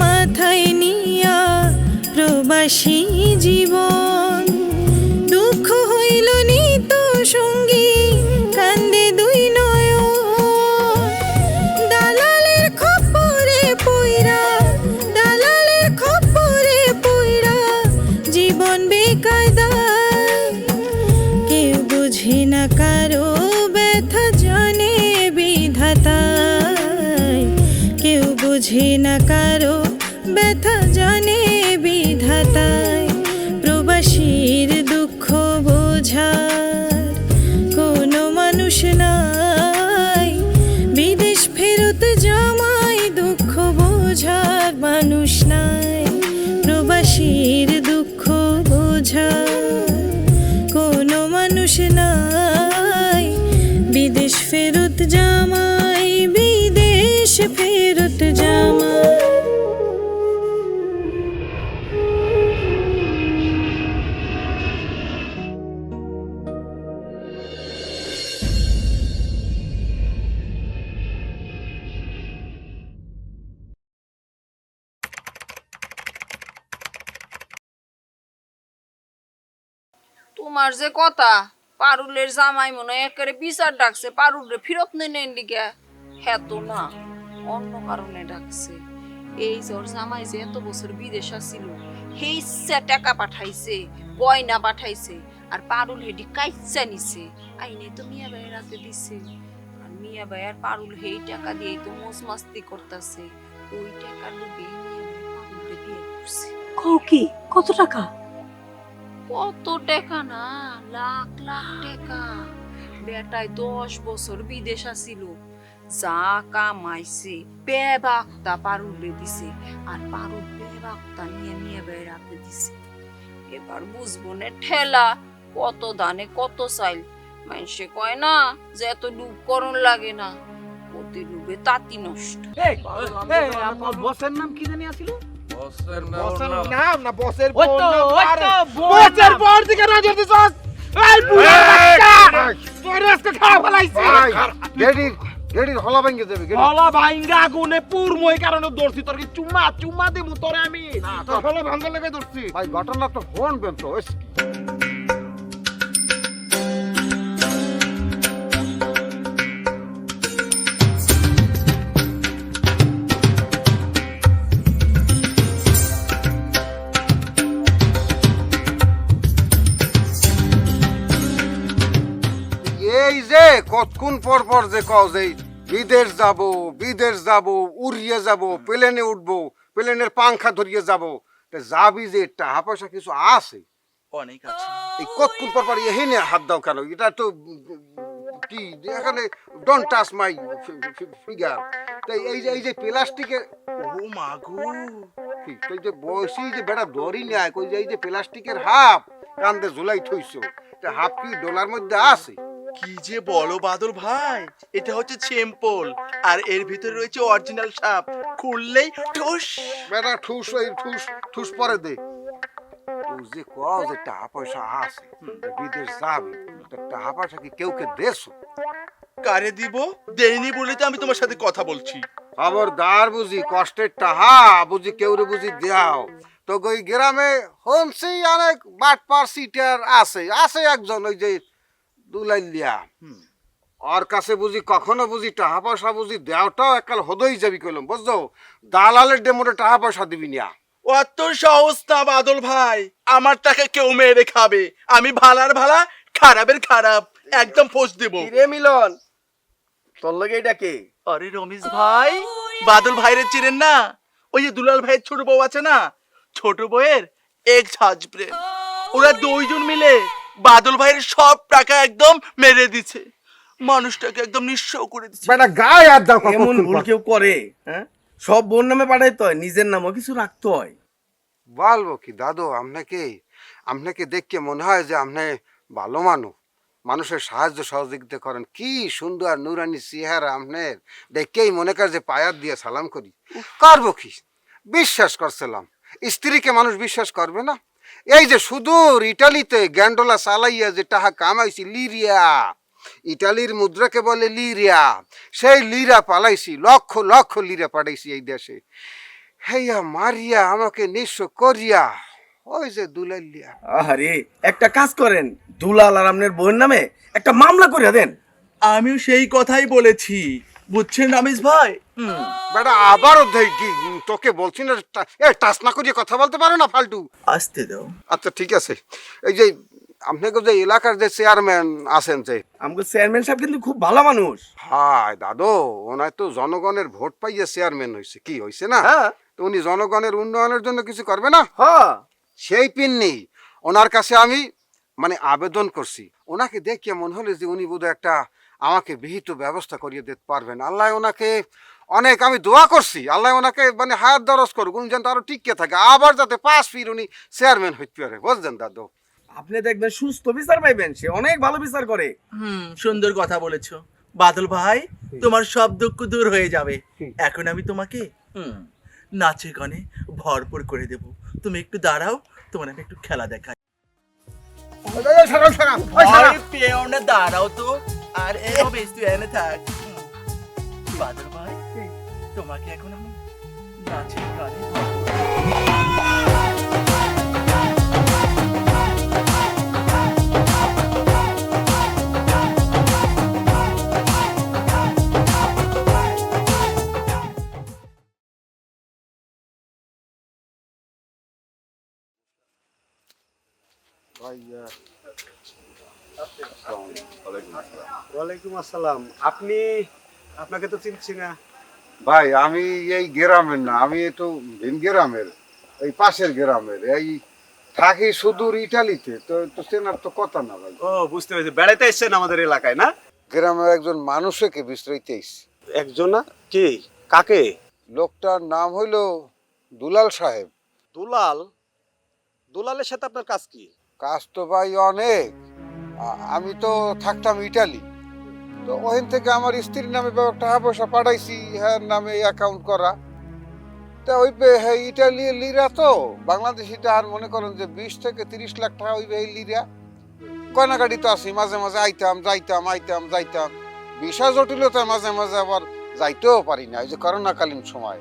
মাথায় নিয়া প্রবাসী জীবন। তোমার যে কথা, পারুলের জামাই মনে হয় একেবারে বিচার ডাকছে পারুলে ফিরত নেন দিকে হ্যাঁ তো না, অন্য কারণে ডাকছে। এই ওর জামাই যে এত বছর বিদেশ ছিল সেই সে টাকা পাঠাইছে, গয়না পাঠাইছে, আর পারুল হেডি কাইচা নিছে। আইনে তো মিয়া ভাইয়ের হাতে দিছে। আর মিয়া ভাই আর পারুল সেই টাকা দিয়ে তো মোজ মাস্তি করতেছে। ওই টাকা লোভে মিয়া ভাই পারুলকে কও কি? কত টাকা? কত টাকা না? লাখ লাখ বেটায় দশ বছর বিদেশ আসিল। যা কামাইছে, বেবাক্তা পারুলে দিছে। আর পারুল বেবাক্তা নিয়ে নিয়ে বেড়াতে দিছে। এবার বুঝব না ঠেলা, কত দানে কত চাইল। মানুষে কয় না, যে এত ডুব করণ লাগে না। অতি ডুবে তাঁতি নষ্ট। বসের নাম কি জানি আছিল বসের নাম না বসের বোন বোন। পর দিকে নজর দিছস এই বুড়া বাচ্চা! তোর আজকে খাওয়া ফলাইছে। গেডি গেডির হলা ভাঙ্গে যাবে গেডি। হলা ভাঙ্গা গুনে পুরময় কারণে দর্ছি তোর কি চুম্মা চুম্মা দেবো তোরে আমি? না তোর হলা ভাঙ্গা লেগে দর্ছি ভাই ঘটনা তো ফোন বেন তো ওই যে কতক্ষণ পর পর যে কও যে বিদেশ যাব বিদেশ যাব উড়িয়ে যাব প্লেনে উঠবো প্লেনের পাংখা ধরিয়ে যাব তা যাবি যে টাকা পয়সা কিছু আছে? অনেক আছে। এই কতক্ষণ পর পর এখানে হাত দাও কেন? এটা তো কি এখানে ডোন্ট টাচ মাই ফিগার তাই এই যে এই যে প্লাস্টিকের ও মাগু কি? তুই যে বয়সী যে বেটা ধরি নেয় কই যে এই যে প্লাস্টিকের হাফ কান্দে ঝুলাই থইছো তা হাফ কি ডলার মধ্যে আছে? কি যে বলো বাদল ভাই এটা হচ্ছে চেম্পল আর এর ভিতরে রয়েছে অরিজিনাল সাপ। খুললেই ঠুস। বেটা ঠুস ওই ঠুস ঠুস পরে দে। তুই যে কও যে টাকা পয়সা আছে বিদেশ যাবি টাকা পয়সা কি কেউ কে দেছো? কারে দিব? দেয়নি বলে তো আমি তোমার সাথে কথা বলছি। খবরদার বুঝি কষ্টের টাহা বুঝি কেউ রে বুঝি দেও। তো ওই গ্রামে হনছি অনেক বাটপার সিটার আছে আছে একজন ওই যে দুলাইলিয়া হুম। ওর কাছে বুঝি কখনো বুঝি টাকা পয়সা বুঝি দেওটাও একাল হদই যাবি কইলাম বুঝছ? দালালের ডেমোটে টাকা পয়সা দিবি না। অত সহজ না বাদল ভাই আমার টাকা কেউ মেরে খাবে। আমি ভালার ভালা খারাপের খারাপ একদম ফোস দেব। রে মিলন? তোর লগে এটা কে? আরে রমেশ ভাই বাদল ভাইরে চিনেন না? ওই যে দুলাল ভাইয়ের ছোট বউ আছে না? ছোট বউয়ের এক্স হাজব্রেন্ড ওরা দুইজন মিলে বাদল ভাইয়ের সব টাকা একদম মেরে দিছে। মানুষটাকে একদম নিঃস্ব করে দিচ্ছে বেটা গায়ে আর দাও এমন ভুল কেউ করে হ্যাঁ? সব বোন নামে পাঠাইতে হয় নিজের নামও কিছু রাখতে হয়। বলব কি দাদু আপনাকে আপনাকে দেখে মনে হয় যে আপনি ভালো মানুষ। মানুষের সাহায্য সহযোগিতা করেন। কি সুন্দর নুরানি চেহারা আপনার। দেখেই মনে কর যে পায়ার দিয়ে সালাম করি। করব কি? বিশ্বাস করছিলাম। স্ত্রীকে মানুষ বিশ্বাস করবে না? এই যে সুদূর ইটালিতে গ্যান্ডোলা চালাইয়া যে টাকা কামাইছি লিরিয়া। ইটালির মুদ্রাকে বলে লিরিয়া। সেই লিরা পালাইছি লক্ষ লক্ষ লিরা পাঠাইছি এই দেশে। হেয়া মারিয়া আমাকে নিঃস্ব করিয়া। ওই যে দুলাইলিয়া আরে একটা কাজ করেন দুলাল আর আপনার বোন নামে একটা মামলা করে দেন। আমিও সেই কথাই বলেছি। বুঝছেন রমেশ ভাই? বেটা আবারও তোকে বলছি না এ টাচ না করিয়ে কথা বলতে পারো না ফালতু। আসতে দাও। আচ্ছা ঠিক আছে। এই যে আপনাকে যে এলাকার যে চেয়ারম্যান আছেন যে আমাকে চেয়ারম্যান সাহেব কিন্তু খুব ভালো মানুষ। হায় দাদু ওনার তো জনগণের ভোট পাইয়ে চেয়ারম্যান হয়েছে কি হয়েছে না? হ্যাঁ। তো উনি জনগণের উন্নয়নের জন্য কিছু করবে না? হ্যাঁ। সেই পিন্নি ওনার কাছে আমি মানে আবেদন করছি। ওনাকে দেখিয়ে মনে হলো যে উনি বোধহয় একটা আমাকে বিহিত ব্যবস্থা করিয়ে দিতে পারবেন। আল্লাহ ওনাকে অনেক আমি দোয়া করছি। আল্লাহ ওনাকে মানে হায়াত দরজ করুক উনি যেন আরও টিকে থাকে। আবার যাতে পাঁচ ফির উনি চেয়ারম্যান হইতে পারে। বুঝলেন দাদু? আপনি দেখবেন সুস্থ বিচার পাইবেন সে অনেক ভালো বিচার করে। হুম সুন্দর কথা বলেছ। বাদল ভাই তোমার সব দুঃখ দূর হয়ে যাবে। এখন আমি তোমাকে হুম নাচে গানে ভরপুর করে দেব। তুমি একটু দাঁড়াও তোমার আমি একটু খেলা দেখাই। দাঁড়াও তো। আর এও বেশ এনে থাক। হুম। ভাই তোমাকে এখন আমি নাচে গানে ভরপুর ওয়ালাইকুম আসসালাম। আপনি আপনাকে তো চিনছি না। ভাই আমি এই গ্রামের না আমি তো ভিন গ্রামের এই পাশের গ্রামের এই থাকি সুদূর ইটালিতে তো তো চেনার তো কথা না ভাই। ও বুঝতে পেরেছি। বেড়াতে এসেছেন আমাদের এলাকায় না? গ্রামের একজন মানুষকে বিশ্রাইতে এসছি। একজন না? কে? কাকে? লোকটার নাম হইল দুলাল সাহেব। দুলাল? দুলালের সাথে আপনার কাজ কি? কাজ তো ভাই অনেক। আমি তো থাকতাম ইটালি। তো ওখান থেকে আমার স্ত্রীর নামে টাকা পয়সা পাঠাইছি হ্যাঁ নামে অ্যাকাউন্ট করা। তা ওই হ্যাঁ ইটালি লিরা তো। বাংলাদেশি টাকার মনে করেন যে বিশ থেকে তিরিশ লাখ টাকা ওই লিরা। গয়নাগাড়ি তো আছি, মাঝে মাঝে আইতাম, যাইতাম আইতাম, যাইতাম। বিষয় জটিলতা মাঝে মাঝে আবার যাইতেও পারি না, এই যে করোনাকালীন সময়।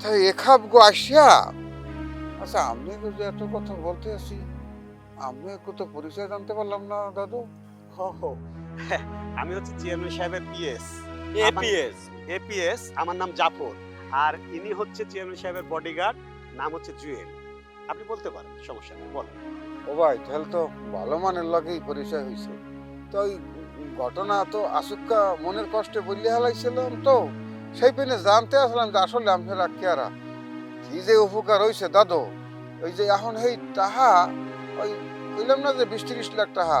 তাই এখাব গো আসিয়া আচ্ছা আমি এত কথা বলতে আছি। আমি কত পরিচয় জানতে পারলাম না দাদু। হো হো। আমি হচ্ছে চেয়ারম্যান সাহেবের পিএস। এপিএস। এপিএস আমার নাম জাফর। আর ইনি হচ্ছে চেয়ারম্যান সাহেবের বডিগার্ড নাম হচ্ছে জুয়েল। আপনি বলতে পারেন সমস্যা নেই বলেন। ও ভাই তাহলে তো ভালো মানের লগেই পরিচয় হয়েছে। তো ওই ঘটনা তো আসুক্কা মনের কষ্টে বললে হালাইছিলাম তো সেই পেনে জানতে আসলাম যে আসলে আপনারা কেরা। কি যে উপকার হয়েছে দাদু? ওই যে এখন এই টাহা ওই বললাম না যে বিশ তিরিশ লাখ টাকা।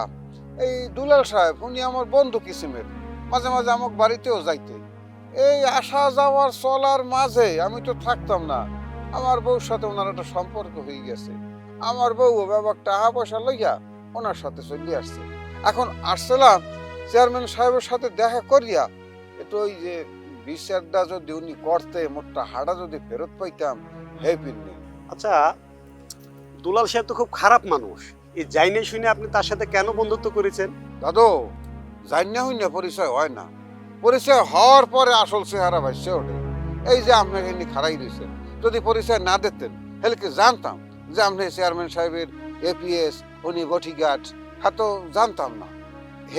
এই দুলাল সাহেব, উনি আমার বন্ধু কিসিমের। মাঝে মাঝে আমার বাড়িতেও যাইতে। এই আসা যাওয়ার চলার মাঝে আমি তো থাকতাম না। আমার বউর সাথে ওনার একটা সম্পর্ক হয়ে গেছে। আমার বউ ব্যাপার টাকা পয়সা লইয়া ওনার সাথে চলে আসছে। এখন আসছিলাম চেয়ারম্যান সাহেবের সাথে দেখা করিয়া, একটু ওই যে বিচারটা যদি উনি করতে, মোটটা হাড়া যদি ফেরত পাইতাম, হে আচ্ছা দুলাল সাহেব তো খুব খারাপ মানুষ। এই যাইনে শুনে আপনি তার সাথে কেন বন্ধুত্ব করেছেন? দাদু জানিয়া হই না পরিচয় হয় না। পরিচয় হওয়ার পরে আসল চেহারা ভাইসে ওঠে। এই যে আপনার এমনি খারাই রয়েছে যদি পরিচয় না দিতেন, তাহলে কি জানতাম যে আপনি চেয়ারম্যান সাহেবের এপিএস উনি গঠিঘাট হ্যাঁ তো জানতাম না।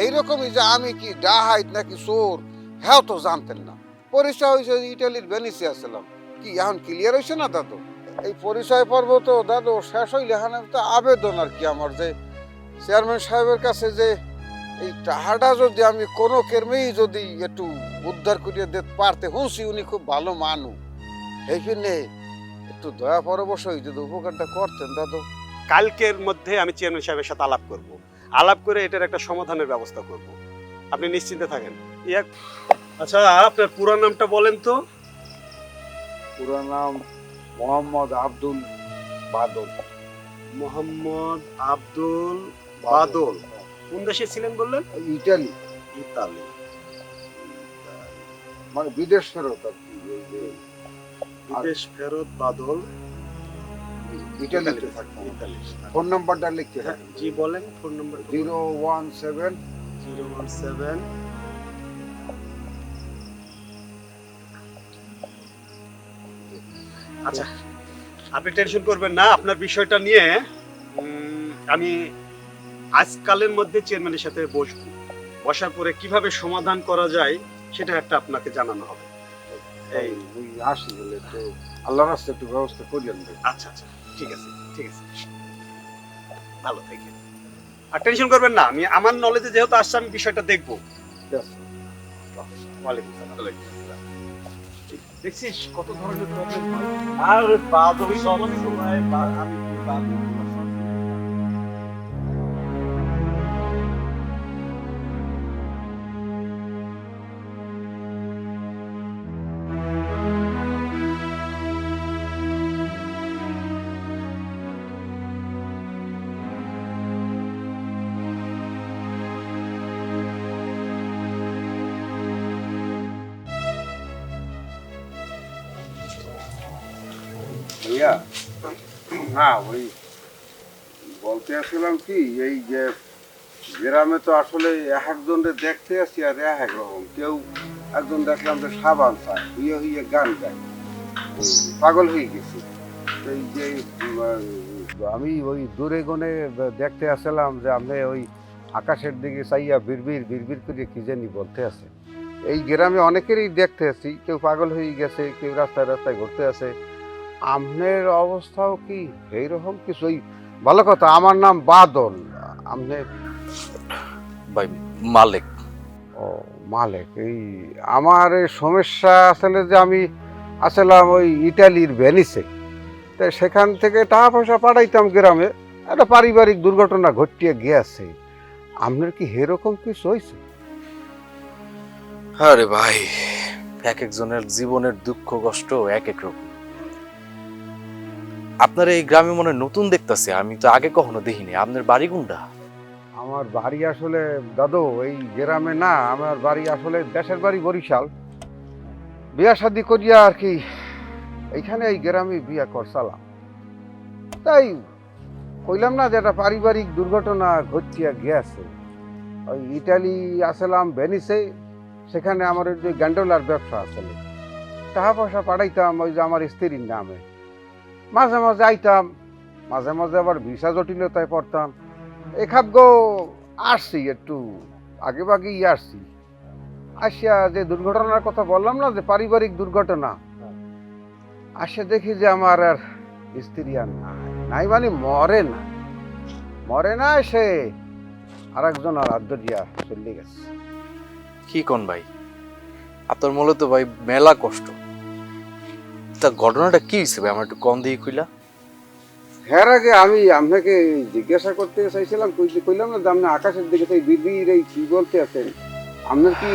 এইরকমই যে আমি কি ডাহাইত নাকি চোর? হ্যাঁ তো জানতেন না। পরিচয় হয়েছে ইটালির ভেনিসে আসছিলাম কি, এখন ক্লিয়ার হয়েছে না দাদু? এই পরিচয় পর্ব তো দাদু শেষ হইলে এখানে তো আবেদন আর কি আমার যে চেয়ারম্যান সাহেবের কাছে যে এই টাহাটা যদি আমি কোনো কেরমেই যদি একটু উদ্ধার করিয়ে দিতে পারতে হুঁসি উনি খুব ভালো মানু। এই জন্যে একটু দয়া পরবশ হয়ে যদি উপকারটা করতেন দাদু। কালকের মধ্যে আমি চেয়ারম্যান সাহেবের সাথে আলাপ করব। আলাপ করে এটার একটা সমাধানের ব্যবস্থা করব। আপনি নিশ্চিন্তে থাকেন। ইয়াক আচ্ছা আপনার পুরো নামটা বলেন তো। পুরো নাম মোহাম্মদ আব্দুল বাদল। মোহাম্মদ আব্দুল বাদল। কোন দেশে ছিলেন বললেন? ইটালি। ইতালি। মানে বিদেশ ফেরত আর কি। বিদেশ ফেরত বাদল। ইটালিতে ইতালি ফোন নাম্বারটা লিখতে হ্যাঁ, জি বলেন phone number zero one seven zero one seven আচ্ছা। আপনি টেনশন করবেন না আপনার বিষয়টা নিয়ে আমি আজকালের মধ্যে চেয়ারম্যানের সাথে বসবো। বসার পরে কীভাবে সমাধান করা যায় সেটা একটা আপনাকে জানানো হবে। এই ওই আসি হলে তো আল্লাহর রাস্তায় একটু ব্যবস্থা করিলেন আচ্ছা আচ্ছা ঠিক আছে ঠিক আছে। ভালো থেকে আর টেনশন করবেন না আমি আমার নলেজে যেহেতু আসছে আমি বিষয়টা দেখব। ওয়ালাইকুম আসসালাম। দেখছিস কত ধরনের প্রবলেম আর বাদল সব সময় বা- আমি বাদল ভাইয়া? না, ওই বলতে আসছিলাম কি, এই যে গ্রামে তো আসলে এক একজনের দেখতে আসি আর এক এক রকম কেউ একজন দেখলাম যে সাবান চায় হুইয়ে হুইয়ে গান গায়। পাগল হয়ে গেছে। এই যে আমি ওই দূরে গনে দেখতে আসলাম যে আপনি ওই আকাশের দিকে চাইয়া বিড়বির বিড়বির করে কি জানি বলতে আছে। এই গ্রামে অনেকেরই দেখতে আছি কেউ পাগল হয়ে গেছে, কেউ রাস্তায় রাস্তায় ঘুরতে আছে আপনার অবস্থাও কি এইরকম কিছু ওই ভালো কথা আমার নাম বাদল। আপনি ভাই মালিক। ও মালিক। এই আমার এই সমস্যা আসলে যে আমি আসলাম ওই ইটালির ভেনিসে। তো সেখান থেকে টাকা পয়সা পাঠাইতাম গ্রামে। একটা পারিবারিক দুর্ঘটনা ঘটিয়ে গিয়েছে। আপনার কি এরকম কিছু হয়েছে আরে ভাই এক একজনের জীবনের দুঃখ কষ্ট এক এক রকম। আপনার এই গ্রামে মনে নতুন দেখতাছে, আমি তো আগে কখনো দেখিনি। আপনার বাড়ি কোনটা? আমার বাড়ি আসলে, দাদু, এই গ্রামে না, আমার বাড়ি আসলে দেশের বাড়ি বরিশাল। বিয়া শাদি করিয়া আর কি, এইখানে এই গ্রামে বিয়া করসালাম তাই কইলাম না যে একটা পারিবারিক দুর্ঘটনা ঘটিয়া গিয়েছে। ওই ইটালি আসলাম, ভেনিসে, সেখানে আমার ওই যে গ্যান্ডোলার ব্যবসা আসলে টাকা পয়সা পাঠাইতাম, ওই যে আমার স্ত্রীর নামে। মাঝে মাঝে আইতাম, মাঝে মাঝে আবার ভিসা জটিলতায় পড়তাম। এখাব গো, আসছি একটু, আগে বাগেই আসছি। আসিয়া যে দুর্ঘটনার কথা বললাম না, যে পারিবারিক দুর্ঘটনা, আসে দেখি যে আমার আর স্ত্রী আর নাই। নাই মানে মরে না। মরে না, সে আর একজন আর আদ্য দিয়া চলে গেছে। কি কোন ভাই? আপনার মূলত ভাই মেলা কষ্ট। তা ঘটনাটা কি হিসেবে? আমার একটু কম দিয়ে কইলা। এর আগে আমি আপনাকে জিজ্ঞাসা করতে চাইছিলাম কই- কইলাম না যে আপনি আকাশের দিকে সেই বিড়বির এই কি বলতে আছেন? আপনার কি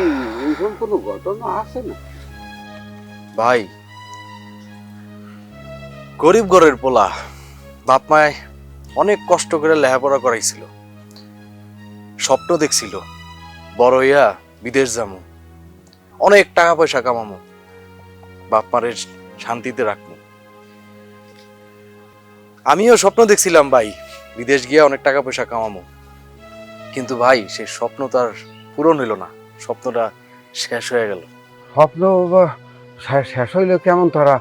এইরকম কোনো ঘটনা আছে না? ভাই গরিব ঘরের পোলা বাপ মায় অনেক কষ্ট করে লেখাপড়া করাইছিল। স্বপ্ন দেখছিল বড় হইয়া বিদেশ যামু। অনেক টাকা পয়সা কামামো। বাপ মারের শান্তিতে রাখব। আমিও স্বপ্ন দেখছিলাম ভাই বিদেশ গিয়ে অনেক টাকা পয়সা কামামু কিন্তু ভাই সেই স্বপ্ন তার পূরণ হইল না। স্বপ্নটা শেষ হয়ে গেল। স্বপ্ন শেষ হইলে কেমন তারা?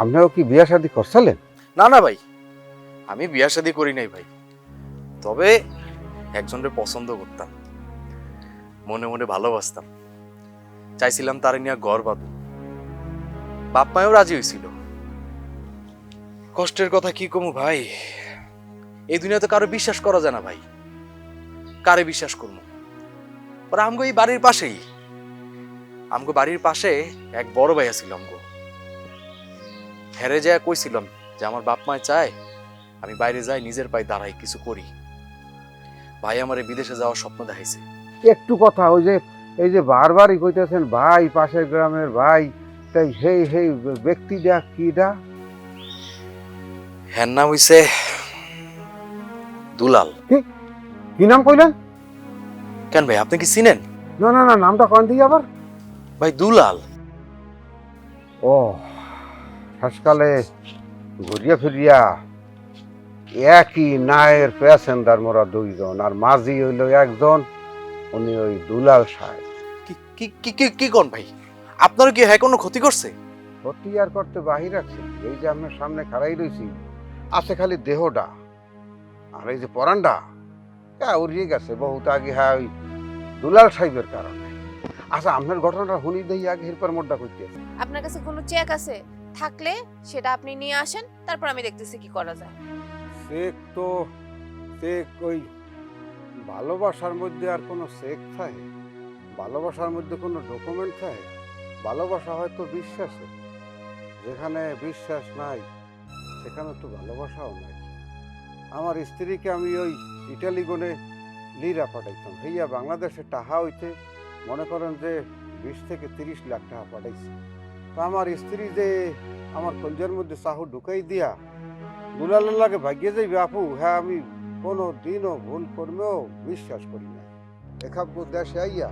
আপনিও কি বিয়া শাদি করছিলেন? না না ভাই আমি বিয়া শাদি করি নাই ভাই। তবে একজনের পছন্দ করতাম। মনে মনে ভালোবাসতাম। চাইছিলাম তার নিয়ে ঘর বাঁধব বাপ মায়ও রাজি হয়েছিল। কষ্টের কথা কি কমু ভাই? এই দুনিয়াতে কারও বিশ্বাস করা যায় না ভাই। কারে বিশ্বাস করব ওরা আমগো এই বাড়ির পাশেই। আমগো বাড়ির পাশে এক বড় ভাই আছিল আমগো। হেরে যায় কইছিলাম যে আমার বাপ মায় চায় আমি বাইরে যাই, নিজের পায়ে দাঁড়াই, কিছু করি। ভাই আমার বিদেশে যাওয়ার স্বপ্ন দেখাইছে। একটু কথা, ওই যে, এই যে বারবারই কইতেছেন, ভাই, পাশের গ্রামের ভাই তাই সেই সেই ব্যক্তিটা কিটা হ্যার নাম হইছে দুলাল। কি? নাম কইলেন? কেন ভাই আপনি কি চিনেন? না না না নামটা কন দিই আবার। ভাই দুলাল। ও শেষকালে ঘুরিয়া ফিরিয়া একই নায়ের প্যাসেঞ্জার মোরা দুইজন আর মাঝি হইল একজন উনি ওই দুলাল সাহেব। কি কি কি কি কি কোন ভাই? আপনার কি হ্যাঁ কোনো ক্ষতি করছে? ক্ষতি আর করতে বাহির আছে। এই যে আপনার সামনে খাড়াই রয়েছি আছে খালি দেহটা। আর এই যে পরানটা হ্যাঁ উড়িয়ে গেছে বহুত আগে হ্যাঁ ওই দুলাল সাহেবের কারণে। আচ্ছা আপনার ঘটনাটা শুনি দেই আগে এরপর মোডটা করতে আপনার কাছে কোনো চেক আছে? থাকলে সেটা আপনি নিয়ে আসেন তারপর আমি দেখতেছি কি করা যায়। চেক তো চেক ওই ভালোবাসার মধ্যে আর কোনো চেক থাকে? ভালোবাসার মধ্যে কোনো ডকুমেন্ট থাকে? ভালোবাসা হয়তো বিশ্বাসে। যেখানে বিশ্বাস নাই, সেখানে তো ভালোবাসাও নাই। আমার স্ত্রীকে আমি ওই ইটালি গনে লিরা পাঠাইতাম। ভাইয়া বাংলাদেশে টাকা হইতে মনে করেন যে বিশ থেকে তিরিশ লাখ টাকা পাঠাইছি। তো আমার স্ত্রী যে আমার কলজার মধ্যে চাহু ঢুকাই দিয়া দুলালের লাগে ভাগ্যে যাইবে, আপু হ্যাঁ আমি কোনো দিনও ভুল কর্মেও বিশ্বাস করি না এখাব দেশে আইয়া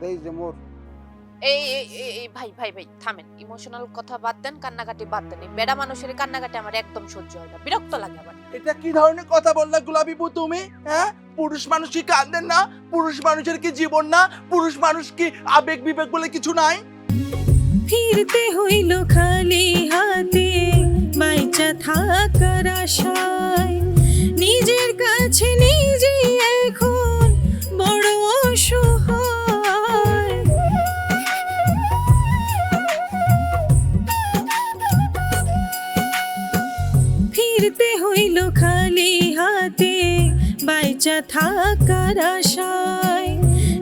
দেই যে মোর এই এই এই- এই ভাই ভাই ভাই থামেন। ইমোশনাল কথা বাদ দেন কান্নাকাটি বাদ দেন। বেড়া মানুষের কান্নাকাটি আমার একদম সহ্য হয় না। বিরক্ত লাগে আমার। এটা কি ধরনের কথা বললা গোলাপি বউ তুমি? হ্যাঁ? পুরুষ মানুষ কি কাঁদেন না? পুরুষ মানুষের কি জীবন না? পুরুষ মানুষ কি আবেগ বিবেক বলে কিছু নাই? ফিরতে হইল খালি হাতে বাইচা থাকার আশায়। নিজের কাছে নিজে এখন বাঁচা থাকার আশায়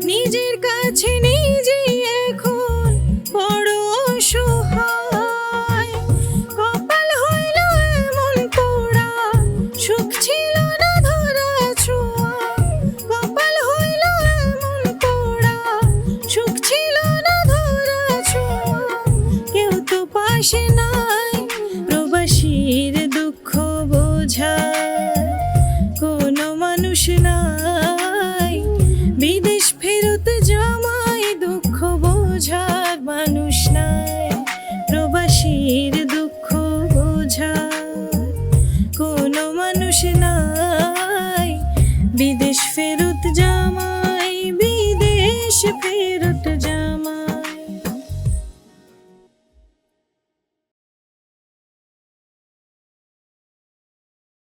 নিজের কাছে নিজে এখন বড় অসহায়। কপাল হইল এমন পোড়া, সুখ ছিল না ধরা ছোঁয়া কপাল হইল এমন পোড়া, সুখ ছিল না ধরা ছোঁয়া কেউ তো পাশে নাই, প্রবাসীর দুঃখ বোঝা